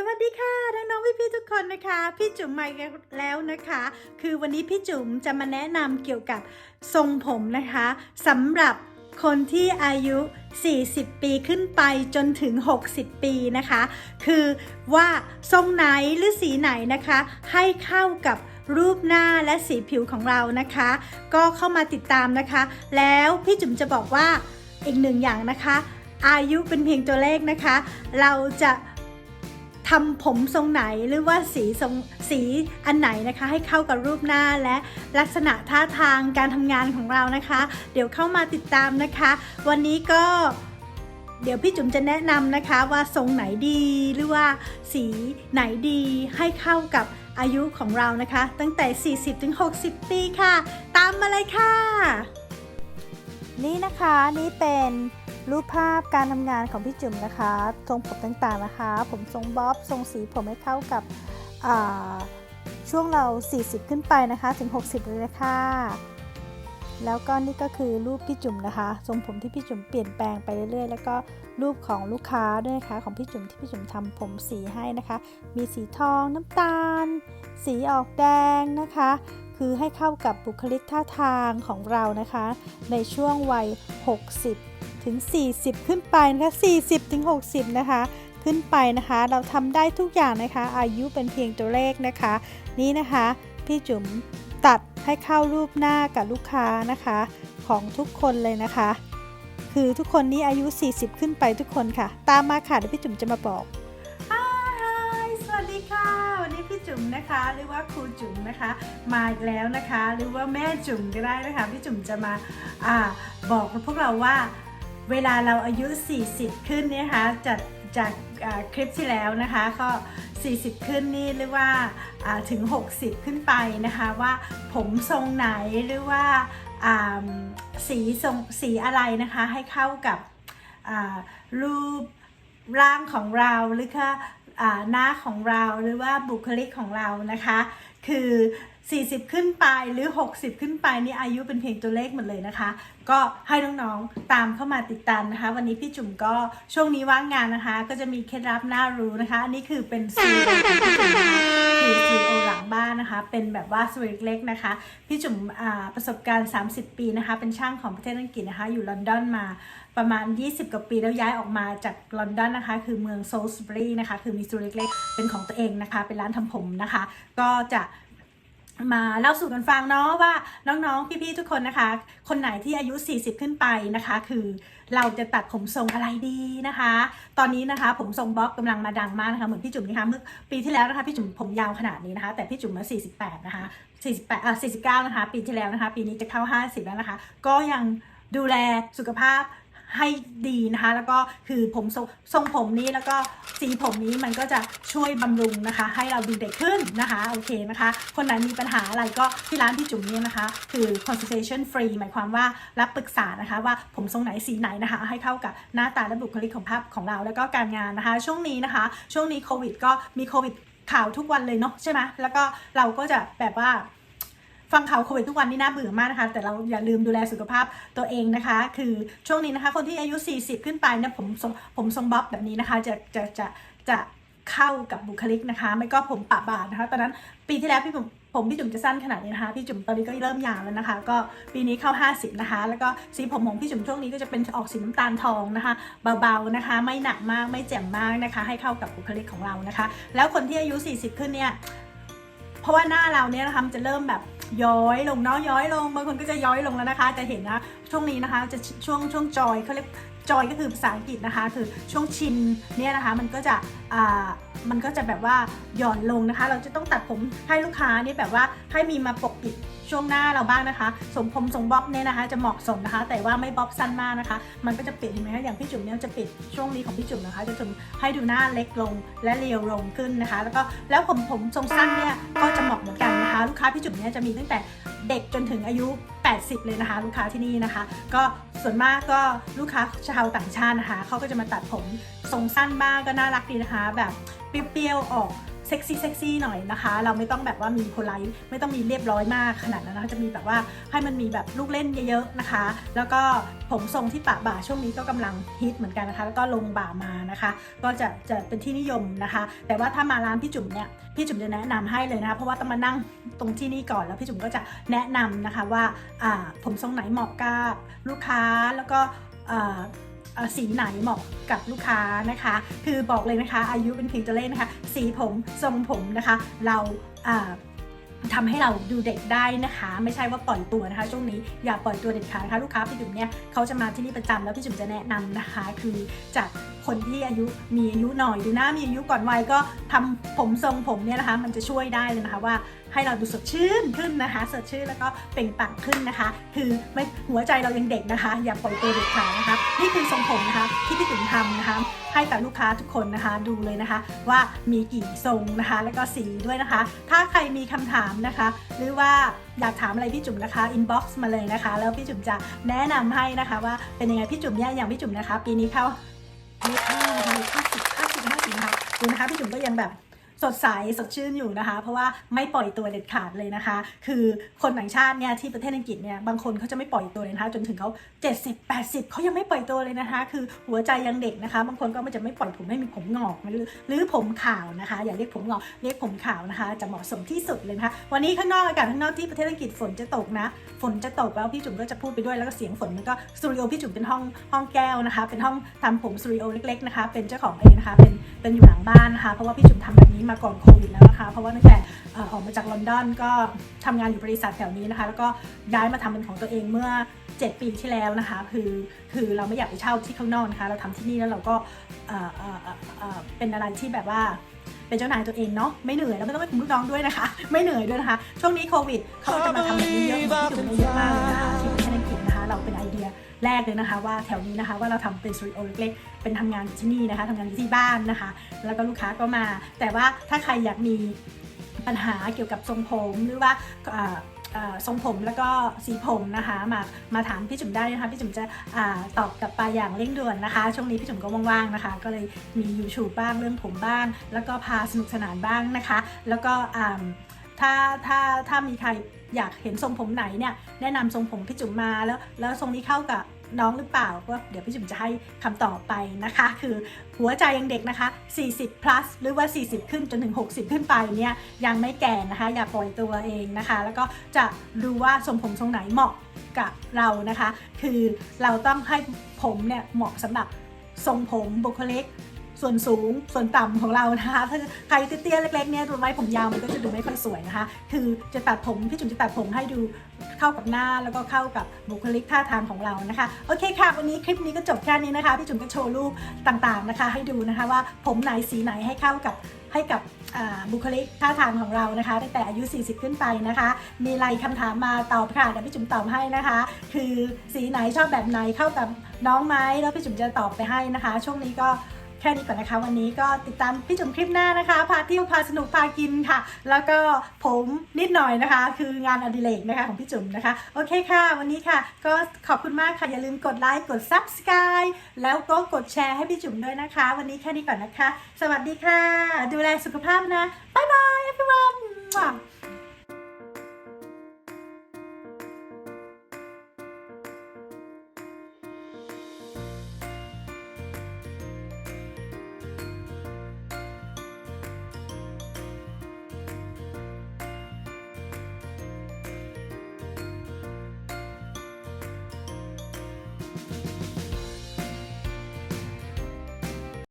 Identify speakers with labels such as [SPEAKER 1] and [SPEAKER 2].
[SPEAKER 1] สวัสดีค่ะน้องๆพี่ๆทุกคนนะคะ พี่จุ๋มมาแล้วนะคะ คือวันนี้พี่จุ๋มจะมาแนะนำเกี่ยวกับทรงผมนะคะสำหรับคนที่อายุ 40 ปีขึ้นไปจนถึง 60 ปีนะคะ คือว่าทรงไหนหรือสีไหนนะคะ ให้เข้ากับรูปหน้าและสีผิวของเรานะคะ ก็เข้ามาติดตามนะคะ แล้วพี่จุ๋มจะบอกว่าอีกหนึ่งอย่างนะคะ อายุเป็นเพียงตัวเลขนะคะ เราจะ ทำผมทรงไหนหรือว่าสีทรงสีอันไหนนะคะ ให้เข้ากับรูปหน้าและลักษณะท่าทางการทำงานของเรานะคะ เดี๋ยวเข้ามาติดตามนะคะ วันนี้ก็เดี๋ยวพี่จุ๋มจะแนะนำนะคะว่าทรงไหนดีหรือว่าสีไหนดีให้เข้ากับอายุของเรานะคะ ตั้งแต่ 40ถึง60 ปีค่ะ ตามมาเลยค่ะ นี่นะคะนี่เป็น รูปภาพการทำงานของพี่จุ๋มนะคะทรงผมต่างๆนะคะ ผมทรงบ๊อบทรงสีผมให้เข้ากับช่วงเรา 40 ขึ้นไปนะคะถึง 60 เลยนะคะแล้วก็นี่ก็คือรูปพี่จุ๋มนะคะทรงผมที่พี่จุ๋มเปลี่ยนแปลงไปเรื่อยๆ แล้วก็รูปของลูกค้าด้วยนะคะของพี่จุ๋มที่พี่จุ๋มทำผมสีให้นะคะ มีสีทองน้ำตาล สีออกแดงนะคะ คือให้เข้ากับบุคลิกท่าทางของเรานะคะ ในช่วงวัย 60 ถึง 40 ขึ้นไปนะคะ40ถึง60 นะคะ ขึ้นไปนะคะ เราทำได้ทุกอย่างนะคะ อายุเป็นเพียงตัวเลขนะคะ นี่นะคะ พี่จุ๋มตัดให้เข้ารูปหน้ากับลูกค้านะคะ ของทุกคนเลยนะคะ คือทุกคนนี้อายุ 40 ขึ้นไปทุกคนค่ะ ตามมาค่ะเดี๋ยวพี่จุ๋มจะมาบอก Hi สวัสดีค่ะวันนี้พี่จุ๋มนะคะหรือว่าครูจุ๋มนะคะมาอีกแล้วนะคะ หรือว่าแม่จุ๋มก็ได้นะคะพี่จุ๋มจะมาอาบอกกับพวกเราว่า เวลาเราอายุ 40 ขึ้นเนี่ยคะจากจากคลิปที่แล้วนะคะก็ 40 ขึ้นนี่หรือว่าถึง 60 ขึ้นไปนะคะว่าผมทรงไหนหรือว่าสีทรงสีอะไรนะคะให้เข้ากับรูปร่างของเราหรือค่ะอ่าหน้าของเราหรือว่าบุคลิกของเรานะคะ คือ 40 ขึ้นไปหรือ 60 ขึ้นไปนี่อายุเป็นเพียงตัวเลขหมดเลยนะคะ ก็ให้น้องๆตามเข้ามาติดตามนะคะ วันนี้พี่จุ๋มก็ช่วงนี้ว่างงานนะคะ ก็จะมีเคล็ดลับน่ารู้นะคะอันนี้คือเป็นซีโอคือซีโอหลังบ้านนะคะ เป็นแบบว่าสวยเล็กนะคะ พี่จุ๋มอ่าประสบการณ์ 30 ปีนะคะ เป็นช่างของประเทศอังกฤษนะคะ อยู่ลอนดอนมาประมาณ 20 กว่าปีแล้วย้ายออกมาจากลอนดอนนะคะ คือเมืองโซลสบรีนะคะ คือมีสตูเล็กๆ เป็นของตัวเองนะคะ เป็นร้านทำผมนะคะ ก็จะ มาเล่าสู่กันฟังเนาะว่าน้องๆ พี่ๆ ทุกคนนะคะ คนไหนที่อายุ 40 ขึ้นไปนะคะ คือเราจะตัดผมทรงอะไรดีนะคะ ตอนนี้นะคะผมทรงบ๊อบกำลังมาดังมากนะคะเหมือนพี่จุ๋มนะคะเมื่อปีที่แล้วนะคะพี่จุ๋มผมยาวขนาดนี้นะคะ แต่พี่จุ๋มมา 48 นะคะ 48อะ49 นะคะ ปีที่แล้วนะคะ ปีนี้จะเข้า 50 แล้วนะคะ ก็ยังดูแลสุขภาพ ให้ดีนะคะ แล้วก็คือผมทรงทรงผมนี้แล้วก็สีผมนี้มันก็จะช่วยบำรุงนะคะ ให้เราดูเด็กขึ้นนะคะโอเคนะคะ คนไหนมีปัญหาอะไรก็ที่ร้านพี่จุ๋มเนี่ยนะคะ คือ consultation free หมายความว่ารับปรึกษานะคะว่าผมทรงไหนสีไหนนะคะ ให้เข้ากับหน้าตาและบุคลิกของภาพของเราแล้วก็การงานนะคะ ช่วงนี้นะคะ ช่วงนี้โควิดก็มีโควิดข่าวทุกวันเลยเนาะใช่ไหมแล้วก็เราก็จะแบบว่า ฟังข่าวโควิดทุกวันนี่น่าเบื่อมากนะคะ แต่เราอย่าลืมดูแลสุขภาพตัวเองนะคะ คือช่วงนี้นะคะ คนที่อายุ 40 ขึ้นไปเนี่ยผมผมทรงบ๊อบแบบนี้นะคะ จะจะจะจะเข้ากับบุคลิกนะคะ ไม่ก็ผมปะบาดนะคะ ตอนนั้นปีที่แล้วพี่ผมผมพี่จุ๋มจะสั้นขนาดนี้นะคะ พี่จุ๋มตอนนี้ก็เริ่มยาวแล้วนะคะ ก็ปีนี้เข้า 50 นะคะ แล้วก็สีผมของพี่จุ๋มช่วงนี้ก็จะเป็นออกสีน้ำตาลทองนะคะ เบาๆนะคะ ไม่หนักมากไม่แจ่มมากนะคะ ให้เข้ากับบุคลิกของเรานะคะ แล้วคนที่อายุ 40 ขึ้นเนี่ย เพราะว่าหน้าเราเนี่ยนะคะมันจะเริ่มแบบย้อยลงเนาะย้อยลงบางคนก็จะย้อยลงแล้วนะคะ จะเห็นนะช่วงนี้นะคะจะช่วงช่วงจอยเขาเรียกจอยก็คือภาษาอังกฤษนะคะ คือช่วงชินเนี่ยนะคะมันก็จะอ่ามันก็จะแบบว่าหย่อนลงนะคะ เราจะต้องตัดผมให้ลูกค้านี่แบบว่า ให้มีมาปกปิดช่วงหน้าเราบ้างนะคะ สมผมทรงบ๊อบเนี่ยนะคะ จะเหมาะสมนะคะ แต่ว่าไม่บ๊อบสั้นมากนะคะ มันก็จะปิดเห็นไหมคะอย่างพี่จุ๋มเนี่ยจะปิดช่วงนี้ของพี่จุ๋มนะคะ จะจุ๋มให้ดูหน้าเล็กลงและเรียวลงขึ้นนะคะ แล้วก็แล้วผมผมทรงสั้นเนี่ยก็จะเหมาะเหมือนกันนะคะ ลูกค้าพี่จุ๋มเนี่ยจะมีตั้งแต่เด็กจนถึงอายุ 80 เลยนะคะ ลูกค้าที่นี่นะคะ ก็ส่วนมากก็ลูกค้าชาวต่างชาตินะคะเขาก็จะมาตัดผมทรงสั้นบ้างก็น่ารักดีนะคะ แบบเปรี้ยวๆออก เซ็กซี่เซ็กซี่หน่อยนะคะ เราไม่ต้องแบบว่ามีโพลไลท์ไม่ต้องมีเรียบร้อยมากขนาดนั้นนะคะจะมีแบบว่าให้มันมีแบบลูกเล่นเยอะๆนะคะ แล้วก็ผมทรงที่ปะบ่าช่วงนี้ก็กำลังฮิตเหมือนกันนะคะ แล้วก็ลงบ่ามานะคะ ก็จะจะเป็นที่นิยมนะคะ แต่ว่าถ้ามาร้านพี่จุ๋มเนี่ยพี่จุ๋มจะแนะนำให้เลยนะคะเพราะว่าต้องมานั่งตรงที่นี่ก่อนแล้วพี่จุ๋มก็จะแนะนำนะคะว่าผมทรงไหนเหมาะกับลูกค้าแล้วก็ สีไหนเหมาะกับลูกค้านะคะ คือบอกเลยนะคะ อายุเป็นเพียงตัวเลขนะคะ สีผมทรงผมนะคะ เราอ่าทำให้เราดูเด็กได้นะคะ ไม่ใช่ว่าปล่อยตัวนะคะ ช่วงนี้อย่าปล่อยตัวเด็ดขาดนะคะลูกค้าพี่จุ๋มเนี่ยเขาจะมาที่นี่ประจำแล้วพี่จุ๋มจะแนะนำนะคะ คือจากคนที่อายุมีอายุหน่อยดูหน้ามีอายุก่อนวัยก็ทำผมทรงผมเนี่ยนะคะ มันจะช่วยได้เลยนะคะว่า ให้เราดูสดชื่นขึ้นนะคะ สดชื่นแล้วก็เปล่งปลั่งขึ้นนะคะ คือไม่หัวใจเรายังเด็กนะคะ อย่าปล่อยตัวเด็กขาดนะคะ นี่คือทรงผมนะคะที่พี่จุ๋มทำนะคะ ให้กับลูกค้าทุกคนนะคะดูเลยนะคะ ว่ามีกี่ทรงนะคะ แล้วก็สีด้วยนะคะ ถ้าใครมีคำถามนะคะ หรือว่าอยากถามอะไรพี่จุ๋มนะคะ inbox มาเลยนะคะ แล้วพี่จุ๋มจะแนะนำให้นะคะ ว่าเป็นยังไงพี่จุ๋มเนี่ยอย่างพี่จุ๋มนะคะ ปีนี้เข้าเลขห้านะคะเลขห้าสิบห้าสิบห้าสิบนะคะดูนะคะพี่จุ๋มก็ยังแบบ สดใสสดชื่นอยู่นะคะ เพราะว่าไม่ปล่อยตัวเด็ดขาดเลยนะคะ คือคนต่างชาติเนี่ยที่ประเทศอังกฤษเนี่ยบางคนเขาจะไม่ปล่อยตัวเลยนะคะ จนถึงเขา70 80เขายังไม่ปล่อยตัวเลยนะคะ คือหัวใจยังเด็กนะคะ บางคนก็มันจะไม่ปล่อยผมให้มีผมงอกหรือหรือผมขาวนะคะ อย่าเรียกผมงอกเรียกผมขาวนะคะ จะเหมาะสมที่สุดเลยนะคะ วันนี้ข้างนอกอากาศข้างนอกที่ประเทศอังกฤษฝนจะตกนะ ฝนจะตกแล้วพี่จุ๋มก็จะพูดไปด้วยแล้วก็เสียงฝนมันก็สตูดิโอพี่จุ๋มเป็นห้องห้องแก้วนะคะ เป็นห้องทำผมสตูดิโอเล็กๆนะคะ เป็นเจ้าของเองนะคะ เป็นเป็นอยู่หลังบ้านนะคะ เพราะว่าพี่จุ๋มทำแบบนี้มาก่อนโควิดแล้วนะคะ เพราะว่าตั้งแต่ออกมาจากลอนดอนก็ทำงานอยู่บริษัทแถวนี้นะคะ แล้วก็ย้ายมาทำเป็นของตัวเองเมื่อ 7 ปีที่แล้วนะคะ คือคือเราไม่อยากไปเช่าที่ข้างนอกนะคะ เราทำที่นี่แล้วเราก็เป็นอะไรที่แบบว่าเป็นเจ้านายตัวเองเนาะไม่เหนื่อยแล้วไม่ต้องไปคุมลูกน้องด้วยนะคะ ไม่เหนื่อยด้วยนะคะ ช่วงนี้โควิดเขาจะมาทำแบบนี้เยอะที่ดูเยอะมากเลยนะคะที่ประเทศอังกฤษนะคะ เราเป็นไอเดีย แรกเลยนะคะ ว่าแถวนี้นะคะว่าเราทำเป็นสตูดิโอเล็กๆเป็นทำงานอยู่ที่นี่นะคะทำงานอยู่ที่บ้านนะคะ แล้วก็ลูกค้าก็มา แต่ว่าถ้าใครอยากมีปัญหาเกี่ยวกับทรงผมหรือว่าทรงผมแล้วก็สีผมนะคะ มามาถามพี่จุ๋มได้นะคะพี่จุ๋มจะอตอบกลับไปอย่างเร่งด่วนนะคะ ช่วงนี้พี่จุ๋มก็ว่างๆนะคะ ก็เลยมี YouTube บ้างเรื่องผมบ้าง แล้วก็พาสนุกสนานบ้างนะคะ แล้วก็ ถ้าถ้าถ้ามีใครอยากเห็นทรงผมไหนเนี่ยแนะนำทรงผมพี่จุ๋มมาแล้ว แล้วทรงนี้เข้ากับน้องหรือเปล่าก็เดี๋ยวพี่จุ๋มจะให้คำตอบไปนะคะ คือหัวใจยังเด็กนะคะ 40 plus หรือว่า 40 ขึ้นจนถึง 60 ขึ้นไปเนี่ยยังไม่แก่นะคะ อย่าปล่อยตัวเองนะคะ แล้วก็จะดูว่าทรงผมทรงไหนเหมาะกับเรานะคะ คือเราต้องให้ผมเนี่ยเหมาะสำหรับทรงผมบุคลิก ส่วนสูงส่วนต่ำของเรานะคะถ้าใครเตี้ยๆเล็กๆเนี่ยดูไว้ผมยาวมันก็จะดูไม่ค่อยสวยนะคะ คือจะตัดผมพี่จุ๋มจะตัดผมให้ดูเข้ากับหน้าแล้วก็เข้ากับบุคลิกท่าทางของเรานะคะโอเคค่ะ วันนี้คลิปนี้ก็จบแค่นี้นะคะพี่จุ๋มก็โชว์รูปต่างๆนะคะ ให้ดูนะคะว่าผมไหนสีไหนให้เข้ากับให้กับบุคลิกท่าทางของเรานะคะตั้งแต่อายุ 40 ขึ้นไปนะคะ มีอะไรคำถามมาตอบค่ะเดี๋ยวพี่จุ๋มตอบให้นะคะ คือสีไหนชอบแบบไหนเข้ากับน้องไหมแล้วพี่จุ๋มจะตอบไปให้นะคะ ช่วงนี้ก็ แค่นี้ก่อนนะคะ วันนี้ก็ติดตามพี่จุ๋มคลิปหน้านะคะ พาเที่ยวพาสนุกพากินค่ะ แล้วก็ผมนิดหน่อยนะคะ คืองานอดิเรกนะคะของพี่จุ๋มนะคะ โอเคค่ะ วันนี้ค่ะ ก็ขอบคุณมากค่ะ อย่าลืมกดไลค์กด subscribe แล้วก็กดแชร์ให้พี่จุ๋มด้วยนะคะ วันนี้แค่นี้ก่อนนะคะ สวัสดีค่ะ ดูแลสุขภาพนะบ๊ายบาย everyone